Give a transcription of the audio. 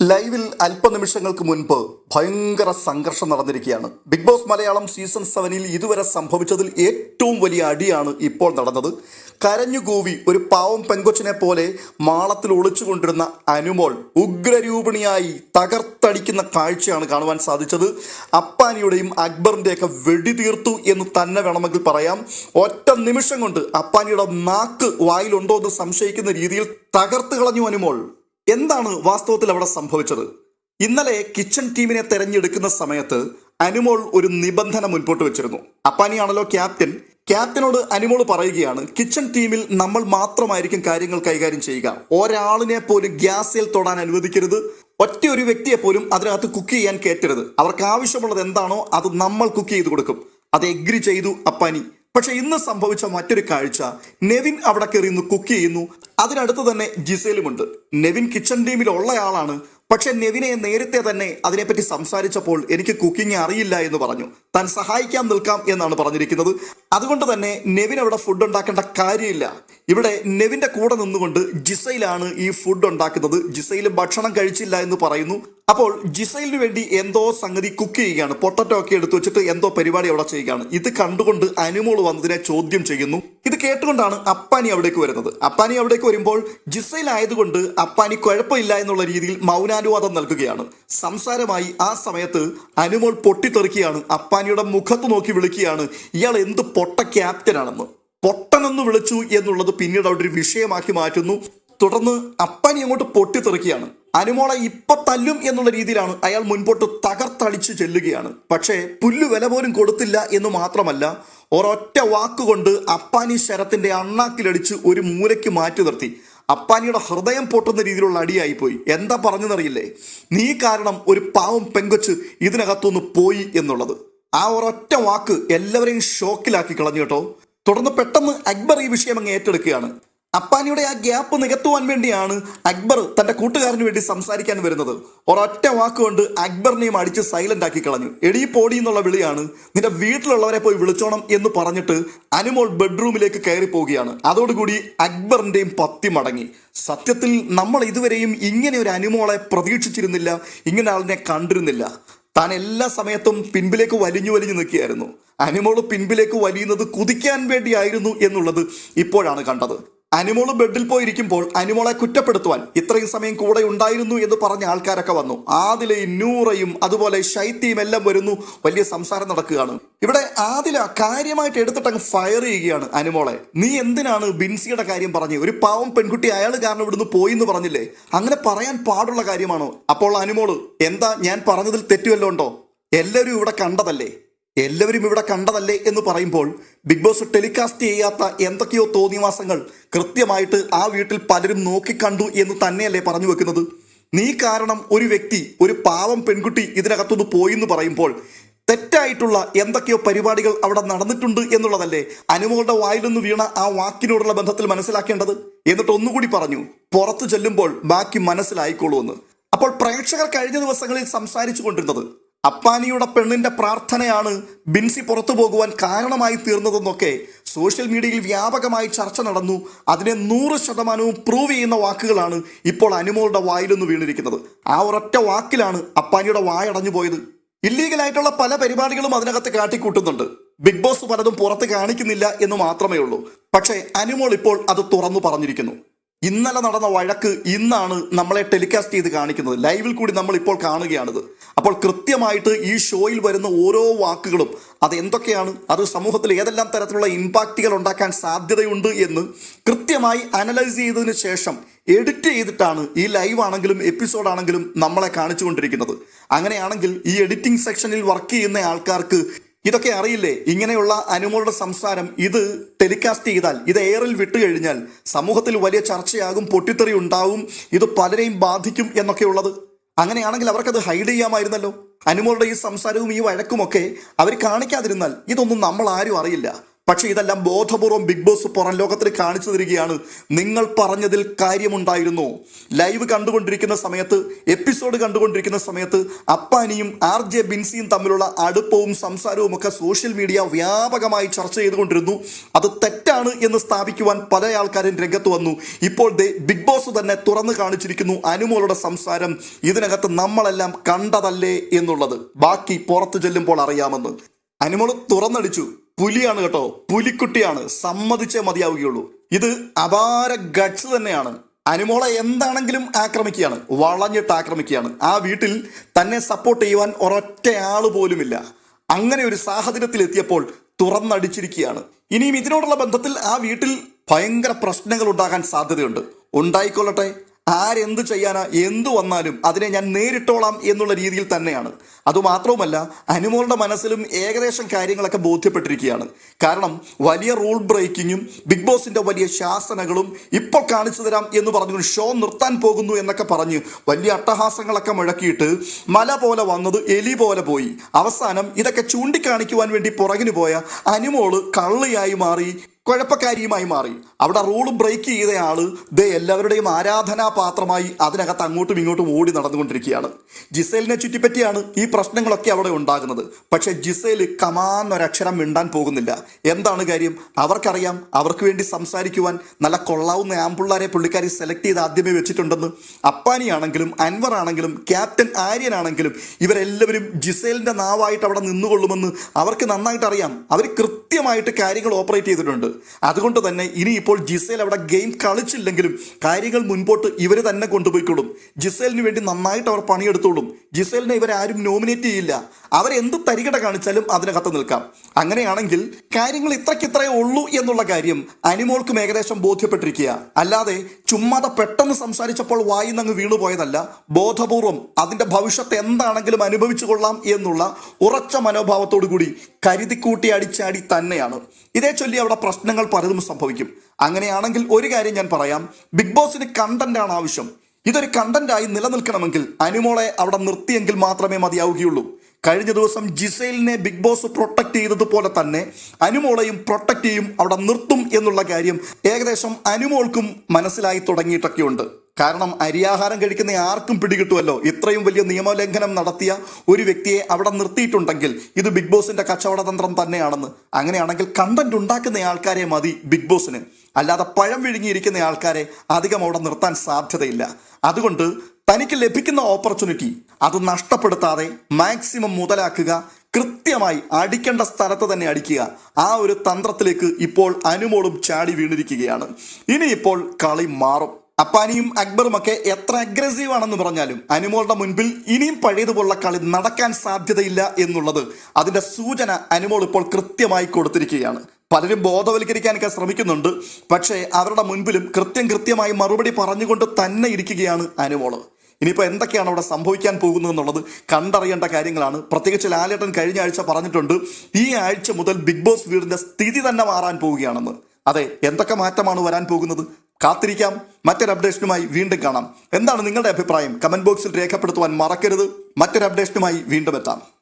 ലൈവിൽ അല്പനിമിഷങ്ങൾക്ക് മുൻപ് ഭയങ്കര സംഘർഷം നടന്നിരിക്കുകയാണ്. ബിഗ് ബോസ് മലയാളം സീസൺ സെവനിൽ ഇതുവരെ സംഭവിച്ചതിൽ ഏറ്റവും വലിയ അടിയാണ് ഇപ്പോൾ നടന്നത്. കരഞ്ഞുകൂവി ഒരു പാവം പെങ്കൊച്ചിനെ പോലെ മാളത്തിൽ ഒളിച്ചുകൊണ്ടിരുന്ന അനുമോൾ ഉഗ്രരൂപിണിയായി തകർത്തടിക്കുന്ന കാഴ്ചയാണ് കാണുവാൻ സാധിച്ചത്. അപ്പാനിയുടെയും അക്ബറിന്റെയൊക്കെ വെടിതീർത്തു എന്ന് തന്നെ വേണമെങ്കിൽ പറയാം. ഒറ്റ നിമിഷം കൊണ്ട് അപ്പാനിയുടെ നാക്ക് വായിലുണ്ടോ എന്ന് സംശയിക്കുന്ന രീതിയിൽ തകർത്ത് കളഞ്ഞു അനുമോൾ. എന്താണ് വാസ്തവത്തിൽ അവിടെ സംഭവിച്ചത്? ഇന്നലെ കിച്ചൺ ടീമിനെ തെരഞ്ഞെടുക്കുന്ന സമയത്ത് അനുമോൾ ഒരു നിബന്ധന മുൻപോട്ട് വെച്ചിരുന്നു. അപ്പാനിയാണല്ലോ ക്യാപ്റ്റൻ. ക്യാപ്റ്റനോട് അനുമോൾ പറയുകയാണ് കിച്ചൺ ടീമിൽ നമ്മൾ മാത്രമായിരിക്കും കാര്യങ്ങൾ കൈകാര്യം ചെയ്യുക. ഒരാളിനെ പോലും ഗ്യാസിൽ തൊടാൻ അനുവദിക്കരുത്. ഒറ്റ ഒരു വ്യക്തിയെ പോലും അതിനകത്ത് കുക്ക് ചെയ്യാൻ കേറ്റരുത് അവർക്ക് ആവശ്യമുള്ളത് എന്താണോ അത് നമ്മൾ കുക്ക് ചെയ്ത് കൊടുക്കും. അത് എഗ്രി ചെയ്തു അപ്പാനി. പക്ഷെ ഇന്ന് സംഭവിച്ച മറ്റൊരു കാഴ്ച. നെവിൻ അവിടെ കയറി ഇന്ന് കുക്ക് ചെയ്യുന്നു. അതിനടുത്ത് തന്നെ ജിസേലുമുണ്ട്. നെവിൻ കിച്ചൺ ടീമിൽ ആളാണ് പക്ഷെ നെവിനെ നേരത്തെ തന്നെ അതിനെപ്പറ്റി സംസാരിച്ചപ്പോൾ എനിക്ക് കുക്കിംഗ് അറിയില്ല എന്ന് പറഞ്ഞു. താൻ സഹായിക്കാൻ നിൽക്കാം എന്നാണ് പറഞ്ഞിരിക്കുന്നത്. അതുകൊണ്ട് തന്നെ നെവിൻ അവിടെ ഫുഡ് ഉണ്ടാക്കേണ്ട കാര്യമില്ല. ഇവിടെ നെവിന്റെ കൂടെ നിന്നുകൊണ്ട് ജിസയിലാണ് ഈ ഫുഡ് ഉണ്ടാക്കുന്നത്. ജിസയിൽ ഭക്ഷണം കഴിച്ചില്ല എന്ന് പറയുന്നു. അപ്പോൾ ജിസൈലിന് വേണ്ടി എന്തോ സംഗതി കുക്ക് ചെയ്യുകയാണ്. പൊട്ടറ്റോ ഒക്കെ എടുത്തു വെച്ചിട്ട് എന്തോ പരിപാടി അവിടെ ചെയ്യുകയാണ്. ഇത് കണ്ടുകൊണ്ട് അനുമോൾ വന്നതിനെ ചോദ്യം ചെയ്യുന്നു. ഇത് കേട്ടുകൊണ്ടാണ് അപ്പാനി അവിടേക്ക് വരുന്നത്. അപ്പാനി അവിടേക്ക് വരുമ്പോൾ ജിസൈൽ ആയതുകൊണ്ട് അപ്പാനി കുഴപ്പമില്ല എന്നുള്ള രീതിയിൽ മൗനാനുവാദം നൽകുകയാണ്. സംസാരമായി ആ സമയത്ത് അനുമോൾ പൊട്ടിത്തെറിക്കുകയാണ്. അപ്പാനിയുടെ മുഖത്ത് നോക്കി വിളിക്കുകയാണ് ഇയാൾ എന്ത് പൊട്ട ക്യാപ്റ്റനാണെന്ന്? പൊട്ടനെന്ന് വിളിച്ചു എന്നുള്ളത് പിന്നീട് അവിടെ ഒരു വിഷയമാക്കി മാറ്റുന്നു. തുടർന്ന് അപ്പാനി അങ്ങോട്ട് പൊട്ടിത്തെറിക്കുകയാണ്. അനുമോളെ ഇപ്പൊ തല്ലും എന്നുള്ള രീതിയിലാണ് അയാൾ മുൻപോട്ട് തകർത്തടിച്ചു ചെല്ലുകയാണ്. പക്ഷേ പുല്ല് വില പോലും കൊടുത്തില്ല എന്ന് മാത്രമല്ല ഒരൊറ്റ വാക്കുകൊണ്ട് അപ്പാനി ശരത്തിന്റെ അണ്ണാക്കിലടിച്ച് ഒരു മൂലയ്ക്ക് മാറ്റി നിർത്തി. അപ്പാനിയുടെ ഹൃദയം പൊട്ടുന്ന രീതിയിലുള്ള അടിയായിപ്പോയി. എന്താ പറഞ്ഞെന്നറിയില്ലേ നീ കാരണം ഒരു പാവം പെങ്കൊച്ച് ഇതിനകത്തുനിന്ന് പോയി എന്നുള്ളത്. ആ ഒരൊറ്റ വാക്ക് എല്ലാവരെയും ഷോക്കിലാക്കി കളഞ്ഞു കേട്ടോ. തുടർന്ന് പെട്ടെന്ന് അക്ബർ ഈ വിഷയം അങ്ങ് ഏറ്റെടുക്കുകയാണ്. അപ്പാനിയുടെ ആ ഗ്യാപ്പ് നികത്തുവാൻ വേണ്ടിയാണ് അക്ബർ തന്റെ കൂട്ടുകാരന് വേണ്ടി സംസാരിക്കാൻ വരുന്നത്. ഒരൊറ്റ വാക്കുകൊണ്ട് അക്ബറിനെയും അടിച്ച് സൈലന്റ് ആക്കി കളഞ്ഞു. എടീ പോടി എന്നുള്ള വിളിയാണ് നിന്റെ വീട്ടിലുള്ളവരെ പോയി വിളിച്ചോണം എന്ന് പറഞ്ഞിട്ട് അനുമോൾ ബെഡ്റൂമിലേക്ക് കയറി പോവുകയാണ്. അതോടുകൂടി അക്ബറിന്റെയും പത്തി മടങ്ങി. സത്യത്തിൽ നമ്മൾ ഇതുവരെയും ഇങ്ങനെ ഒരു അനുമോളെ പ്രതീക്ഷിച്ചിരുന്നില്ല ഇങ്ങനെ ആളിനെ കണ്ടിരുന്നില്ല. താൻ എല്ലാ സമയത്തും പിൻപിലേക്ക് വലിഞ്ഞു വലിഞ്ഞു നിൽക്കുകയായിരുന്നു. അനിമോൾ പിൻപിലേക്ക് വലിയുന്നത് കുതിക്കാൻ വേണ്ടിയായിരുന്നു എന്നുള്ളത് ഇപ്പോഴാണ് കണ്ടത്. അനിമോൾ ബെഡിൽ പോയിരിക്കുമ്പോൾ അനിമോളെ കുറ്റപ്പെടുത്തുവാൻ ഇത്രയും സമയം കൂടെ ഉണ്ടായിരുന്നു എന്ന് പറഞ്ഞ ആൾക്കാരൊക്കെ വന്നു. ആദിലയും നൂറയും അതുപോലെ ശൈത്യയും എല്ലാം വരുന്നു. വലിയ സംസാരം നടക്കുകയാണ്. ഇവിടെ ആദില കാര്യമായിട്ട് എടുത്തിട്ട് അങ്ങ് ഫയർ ചെയ്യുകയാണ് അനുമോളെ. നീ എന്തിനാണ് ബിൻസിയുടെ കാര്യം പറഞ്ഞു? ഒരു പാവം പെൺകുട്ടി അയാൾ കാരണം ഇവിടുന്ന് പോയി എന്ന് പറഞ്ഞില്ലേ? അങ്ങനെ പറയാൻ പാടുള്ള കാര്യമാണോ? അപ്പോൾ അനുമോൾ എന്താ ഞാൻ പറഞ്ഞതിൽ തെറ്റുവല്ലോ ഉണ്ടോ? എല്ലാവരും ഇവിടെ കണ്ടതല്ലേ? എല്ലാവരും ഇവിടെ കണ്ടതല്ലേ എന്ന് പറയുമ്പോൾ ബിഗ് ബോസ് ടെലികാസ്റ്റ് ചെയ്യാത്ത എന്തൊക്കെയോ തോന്നിവാസങ്ങൾ കൃത്യമായിട്ട് ആ വീട്ടിൽ പലരും നോക്കിക്കണ്ടു എന്ന് തന്നെയല്ലേ പറഞ്ഞു വെക്കുന്നത്. നീ കാരണം ഒരു വ്യക്തി ഒരു പാവം പെൺകുട്ടി ഇതിനകത്തുനിന്ന് പോയി എന്ന് പറയുമ്പോൾ തെറ്റായിട്ടുള്ള എന്തൊക്കെയോ പരിപാടികൾ അവിടെ നടന്നിട്ടുണ്ട് എന്നുള്ളതല്ലേ അനുമകളുടെ വായിൽ നിന്ന് വീണ ആ വാക്കിനോടുള്ള ബന്ധത്തിൽ മനസ്സിലാക്കേണ്ടത്? എന്നിട്ട് ഒന്നുകൂടി പറഞ്ഞു പുറത്തു ചെല്ലുമ്പോൾ ബാക്കി മനസ്സിലായിക്കോളൂ എന്ന് അപ്പോൾ പ്രേക്ഷകർ കഴിഞ്ഞ ദിവസങ്ങളിൽ സംസാരിച്ചു കൊണ്ടിരുന്നത് അപ്പാനിയുടെ പെണ്ണിന്റെ പ്രാർത്ഥനയാണ് ബിൻസി പുറത്തു പോകുവാൻ കാരണമായി തീർന്നതെന്നൊക്കെ സോഷ്യൽ മീഡിയയിൽ വ്യാപകമായി ചർച്ച നടന്നു. അതിനെ നൂറ് ശതമാനവും പ്രൂവ് ചെയ്യുന്ന വാക്കുകളാണ് ഇപ്പോൾ അനുമോളുടെ നിന്ന് വീണിരിക്കുന്നത്. ആ ഒരൊറ്റ വാക്കിലാണ് അപ്പാനിയുടെ വായടഞ്ഞു പോയത്. ഇല്ലീഗലായിട്ടുള്ള പല പരിപാടികളും അതിനകത്ത് കാട്ടിക്കൂട്ടുന്നുണ്ട്. ബിഗ് ബോസ് പലതും പുറത്ത് കാണിക്കുന്നില്ല എന്ന് മാത്രമേ ഉള്ളൂ. പക്ഷേ അനുമോൾ ഇപ്പോൾ അത് തുറന്നു പറഞ്ഞിരിക്കുന്നു. ഇന്നലെ നടന്ന വഴക്ക് ഇന്നാണ് നമ്മളെ ടെലികാസ്റ്റ് ചെയ്ത് കാണിക്കുന്നത്. ലൈവിൽ കൂടി നമ്മൾ ഇപ്പോൾ കാണുകയാണിത്. അപ്പോൾ കൃത്യമായിട്ട് ഈ ഷോയിൽ വരുന്ന ഓരോ വാക്കുകളും അത് എന്തൊക്കെയാണ് അത് സമൂഹത്തിൽ ഏതെല്ലാം തരത്തിലുള്ള ഇമ്പാക്റ്റുകൾ ഉണ്ടാക്കാൻ സാധ്യതയുണ്ട് എന്ന് കൃത്യമായി അനലൈസ് ചെയ്തതിന് ശേഷം എഡിറ്റ് ചെയ്തിട്ടാണ് ഈ ലൈവ് ആണെങ്കിലും എപ്പിസോഡ് ആണെങ്കിലും നമ്മളെ കാണിച്ചുകൊണ്ടിരിക്കുന്നത്. അങ്ങനെയാണെങ്കിൽ ഈ എഡിറ്റിംഗ് സെക്ഷനിൽ വർക്ക് ചെയ്യുന്ന ആൾക്കാർക്ക് ഇതൊക്കെ അറിയില്ലേ? ഇങ്ങനെയുള്ള അനുമോളുടെ സംസാരം ഇത് ടെലികാസ്റ്റ് ചെയ്താൽ ഇത് എയറിൽ വിട്ടു കഴിഞ്ഞാൽ സമൂഹത്തിൽ വലിയ ചർച്ചയാകും പൊട്ടിത്തെറി ഉണ്ടാവും ഇത് പലരെയും ബാധിക്കും എന്നൊക്കെ ഉള്ളത് അങ്ങനെയാണെങ്കിൽ അവർക്കത് ഹൈഡ് ചെയ്യാമായിരുന്നല്ലോ. അനുമോളുടെ ഈ സംസാരവും ഈ വഴക്കുമൊക്കെ അവർ കാണിക്കാതിരുന്നാൽ ഇതൊന്നും നമ്മൾ ആരും അറിയില്ല. പക്ഷേ ഇതെല്ലാം ബോധപൂർവം ബിഗ് ബോസ് പുറം ലോകത്തിന് കാണിച്ചു തരികയാണ്. നിങ്ങൾ പറഞ്ഞതിൽ കാര്യമുണ്ടായിരുന്നു. ലൈവ് കണ്ടുകൊണ്ടിരിക്കുന്ന സമയത്ത് എപ്പിസോഡ് കണ്ടുകൊണ്ടിരിക്കുന്ന സമയത്ത് അപ്പാനിയും ആർ ജെ ബിൻസിയും തമ്മിലുള്ള അടുപ്പവും സംസാരവും ഒക്കെ സോഷ്യൽ മീഡിയ വ്യാപകമായി ചർച്ച ചെയ്തുകൊണ്ടിരുന്നു. അത് തെറ്റാണ് എന്ന് സ്ഥാപിക്കുവാൻ പല ആൾക്കാരും രംഗത്ത് വന്നു. ഇപ്പോൾ ബിഗ് ബോസ് തന്നെ തുറന്നു കാണിച്ചിരിക്കുന്നു അനുമോളുടെ സംസാരം. ഇതിനകത്ത് നമ്മളെല്ലാം കണ്ടതല്ലേ എന്നുള്ളത്. ബാക്കി പുറത്തു ചെല്ലുമ്പോൾ അറിയാമെന്ന്. അനുമോൾ തുറന്നടിച്ചു. പുലിയാണ് കേട്ടോ. പുലിക്കുട്ടിയാണ്. സമ്മതിച്ചേ മതിയാവുകയുള്ളൂ. ഇത് അപാര ഗഡ്സ് തന്നെയാണ്. അനുമോളെ എന്താണെങ്കിലും ആക്രമിക്കുകയാണ്. വളഞ്ഞിട്ട് ആക്രമിക്കുകയാണ്. ആ വീട്ടിൽ തന്നെ സപ്പോർട്ട് ചെയ്യുവാൻ ഒരൊറ്റ ആൾ പോലുമില്ല. അങ്ങനെ ഒരു സാഹചര്യത്തിൽ എത്തിയപ്പോൾ തുറന്നടിച്ചിരിക്കുകയാണ്. ഇനിയും ഇതിനോടുള്ള ബന്ധത്തിൽ ആ വീട്ടിൽ ഭയങ്കര പ്രശ്നങ്ങൾ ഉണ്ടാകാൻ സാധ്യതയുണ്ട്. ഉണ്ടായിക്കൊള്ളട്ടെ. ആരെന്ത് ചെയ്യാനാ എന്തു വന്നാലും അതിനെ ഞാൻ നേരിട്ടോളാം എന്നുള്ള രീതിയിൽ തന്നെയാണ്. അതുമാത്രവുമല്ല അനുമോളുടെ മനസ്സിലും ഏകദേശം കാര്യങ്ങളൊക്കെ ബോധ്യപ്പെട്ടിരിക്കുകയാണ്. കാരണം വലിയ റൂൾ ബ്രേക്കിങ്ങും ബിഗ് ബോസിന്റെ വലിയ ശാസനകളും ഇപ്പോൾ കാണിച്ചു തരാം എന്ന് പറഞ്ഞുകൊണ്ട് ഷോ നിർത്താൻ പോകുന്നു എന്നൊക്കെ പറഞ്ഞ് വലിയ അട്ടഹാസങ്ങളൊക്കെ മുഴക്കിയിട്ട് മല പോലെ വന്നത് എലി പോലെ പോയി. അവസാനം ഇതൊക്കെ ചൂണ്ടിക്കാണിക്കുവാൻ വേണ്ടി പുറകിന് പോയ അനുമോൾ കള്ളിയായി മാറി കുഴപ്പക്കാരിയുമായി മാറി. അവിടെ റൂൾ ബ്രേക്ക് ചെയ്ത ആൾ ദേ എല്ലാവരുടെയും ആരാധനാപാത്രമായി അതിനകത്ത് അങ്ങോട്ടും ഇങ്ങോട്ടും ഓടി നടന്നുകൊണ്ടിരിക്കുകയാണ്. ജിസേലിനെ ചുറ്റിപ്പറ്റിയാണ് ഈ പ്രശ്നങ്ങളൊക്കെ അവിടെ ഉണ്ടാകുന്നത്. പക്ഷേ ജിസേൽ കമാന്നൊരക്ഷരം മിണ്ടാൻ പോകുന്നില്ല. എന്താണ് കാര്യം? അവർക്കറിയാം. അവർക്ക് വേണ്ടി സംസാരിക്കുവാൻ നല്ല കൊള്ളാവുന്ന ആമ്പിള്ളാരെ പുള്ളിക്കാരി സെലക്ട് ചെയ്ത് ആദ്യമേ വെച്ചിട്ടുണ്ടെന്ന്. അപ്പാനിയാണെങ്കിലും അൻവർ ആണെങ്കിലും ക്യാപ്റ്റൻ ആര്യനാണെങ്കിലും ഇവരെല്ലാവരും ജിസേലിന്റെ നാവായിട്ട് അവിടെ നിന്നുകൊള്ളുമെന്ന് അവർക്ക് നന്നായിട്ട് അറിയാം അവർ കൃത്യമായിട്ട് കാര്യങ്ങൾ ഓപ്പറേറ്റ് ചെയ്തിട്ടുണ്ട്. അതുകൊണ്ട് തന്നെ ഇനി ഇപ്പോൾ ജിസേൽ അവിടെ ഗെയിം കളിച്ചില്ലെങ്കിലും കാര്യങ്ങൾ മുൻപോട്ട് ഇവർ തന്നെ കൊണ്ടുപോയിക്കോളും ജിസേലിന് വേണ്ടി നന്നായിട്ട് അവർ പണിയെടുത്തോളും. ജിസേലിനെ ഇവരാരും നോമിനേറ്റ് ചെയ്യില്ല. അവരെന്ത് തരികട കാണിച്ചാലും അതിനകത്ത് നിൽക്കാം. അങ്ങനെയാണെങ്കിൽ കാര്യങ്ങൾ ഇത്രയ്ക്കിത്രയേ ഉള്ളൂ എന്നുള്ള കാര്യം അനിമോൾക്കും ഏകദേശം ബോധ്യപ്പെട്ടിരിക്കുക. അല്ലാതെ ചുമ്മാതെ പെട്ടെന്ന് സംസാരിച്ചപ്പോൾ വായി നിന്ന് വീണുപോയതല്ല ബോധപൂർവം അതിന്റെ ഭവിഷ്യത്ത് എന്താണെങ്കിലും അനുഭവിച്ചു കൊള്ളാം എന്നുള്ള ഉറച്ച മനോഭാവത്തോടു കൂടി കരുതിക്കൂട്ടി അടിച്ചാടി തന്നെയാണ്. ഇതേ ചൊല്ലി അവിടെ പ്രശ്നങ്ങൾ പലതും സംഭവിക്കും. അങ്ങനെയാണെങ്കിൽ ഒരു കാര്യം ഞാൻ പറയാം. ബിഗ് ബോസിന് കണ്ടന്റ് ആണ് ആവശ്യം. ഇതൊരു കണ്ടന്റായി നിലനിൽക്കണമെങ്കിൽ അനുമോളെ അവിടെ നിർത്തിയെങ്കിൽ മാത്രമേ മതിയാവുകയുള്ളൂ. കഴിഞ്ഞ ദിവസം ജിസൈലിനെ ബിഗ് ബോസ് പ്രൊട്ടക്ട് ചെയ്തതുപോലെ തന്നെ അനുമോളെയും പ്രൊട്ടക്ട് ചെയ്യും അവിടെ നിർത്തും എന്നുള്ള കാര്യം ഏകദേശം അനുമോൾക്കും മനസ്സിലായി തുടങ്ങിയിട്ടൊക്കെയുണ്ട്. കാരണം അരിയാഹാരം കഴിക്കുന്ന ആർക്കും പിടികിട്ടുമല്ലോ. ഇത്രയും വലിയ നിയമലംഘനം നടത്തിയ ഒരു വ്യക്തിയെ അവിടെ നിർത്തിയിട്ടുണ്ടെങ്കിൽ ഇത് ബിഗ് ബോസിന്റെ കച്ചവടതന്ത്രം തന്നെയാണെന്ന്. അങ്ങനെയാണെങ്കിൽ കണ്ടന്റ് ഉണ്ടാക്കുന്ന ആൾക്കാരെ മതി ബിഗ് ബോസിന്. അല്ലാതെ പഴം വിഴുങ്ങിയിരിക്കുന്ന ആൾക്കാരെ അധികം അവിടെ നിർത്താൻ സാധ്യതയില്ല. അതുകൊണ്ട് തനിക്ക് ലഭിക്കുന്ന ഓപ്പർച്യൂണിറ്റി അത് നഷ്ടപ്പെടുത്താതെ മാക്സിമം മുതലാക്കുക കൃത്യമായി അടിക്കേണ്ട സ്ഥലത്ത് തന്നെ അടിക്കുക. ആ ഒരു തന്ത്രത്തിലേക്ക് ഇപ്പോൾ അനുമോളും ചാടി വീണിരിക്കുകയാണ്. ഇനിയിപ്പോൾ കളി മാറും. അപ്പാനിയും അക്ബറും ഒക്കെ എത്ര അഗ്രസീവ് ആണെന്ന് പറഞ്ഞാലും അനുമോളുടെ മുൻപിൽ ഇനിയും പഴയതുപോലുള്ള കളി നടക്കാൻ സാധ്യതയില്ല എന്നുള്ളത് അതിന്റെ സൂചന അനുമോൾ ഇപ്പോൾ കൃത്യമായി കൊടുത്തിരിക്കുകയാണ്. പലരും ബോധവൽക്കരിക്കാനൊക്കെ ശ്രമിക്കുന്നുണ്ട്. പക്ഷേ അവരുടെ മുൻപിലും കൃത്യം കൃത്യമായി മറുപടി പറഞ്ഞുകൊണ്ട് തന്നെ ഇരിക്കുകയാണ് അനുമോൾ ഇനിയിപ്പോൾ എന്തൊക്കെയാണ് അവിടെ സംഭവിക്കാൻ പോകുന്നത് എന്നുള്ളത് കണ്ടറിയേണ്ട കാര്യങ്ങളാണ്. പ്രത്യേകിച്ച് ലാലേട്ടൻ കഴിഞ്ഞ ആഴ്ച പറഞ്ഞിട്ടുണ്ട് ഈ ആഴ്ച മുതൽ ബിഗ് ബോസ് വീടിന്റെ സ്ഥിതി തന്നെ മാറാൻ പോവുകയാണെന്ന്. അതെ എന്തൊക്കെ മാറ്റമാണ് വരാൻ പോകുന്നത്? കാത്തിരിക്കാം. മറ്റൊരു അപ്ഡേഷനുമായി വീണ്ടും കാണാം. എന്താണ് നിങ്ങളുടെ അഭിപ്രായം? കമന്റ് ബോക്സിൽ രേഖപ്പെടുത്തുവാൻ മറക്കരുത്. മറ്റൊരു അപ്ഡേഷനുമായി വീണ്ടും എത്താം.